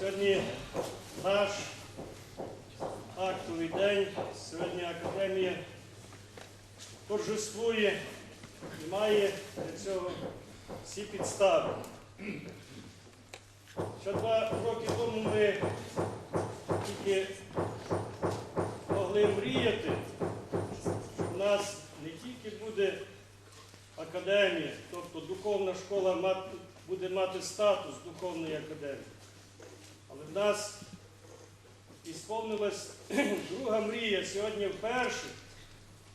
Сьогодні наш актовий день. Сьогодні академія торжествує і має для цього всі підстави. Ще два роки тому ми тільки могли мріяти, що в нас не тільки буде академія, тобто духовна школа буде мати статус духовної академії. Але в нас ісповнилась друга мрія сьогодні вперше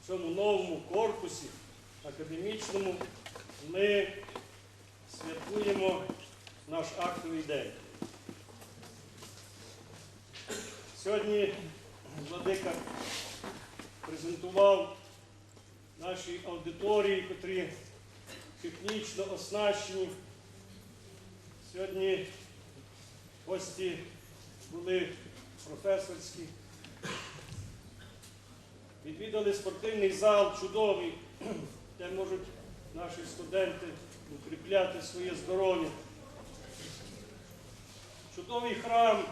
в цьому новому корпусі академічному ми святкуємо наш актовий день. Сьогодні Владика презентував нашій аудиторії, котрі технічно оснащені. Сьогодні гості були професорські. Відвідали спортивний зал чудовий, де можуть наші студенти укріпляти своє здоров'я. Чудовий храм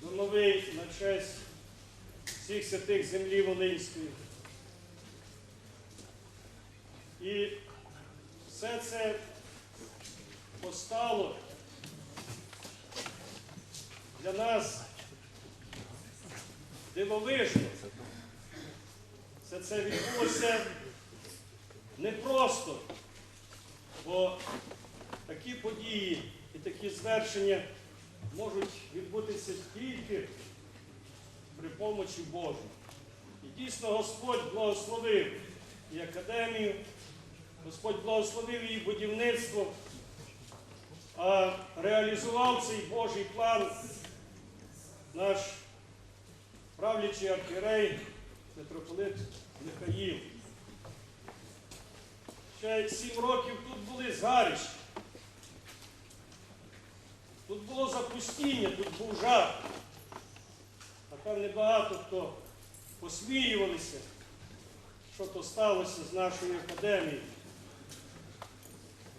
домовий на честь всіх святих землі Волинської. І все це постало для нас дивовижно. Все це відбулося непросто, бо такі події і такі звершення можуть відбутися тільки при помочі Божій. І дійсно Господь благословив і академію, Господь благословив її будівництво, а реалізував цей Божий план наш правлячий архірей митрополит Михаїл. Ще сім років тут були згарища. Тут було запустіння, тут був жах. Напевне, багато хто посміювалися, що то сталося з нашою академією.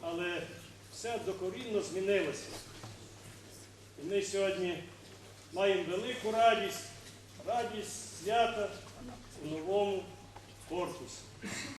Але все докорінно змінилося. І ми сьогодні маємо велику радість, радість свята у новому корпусі.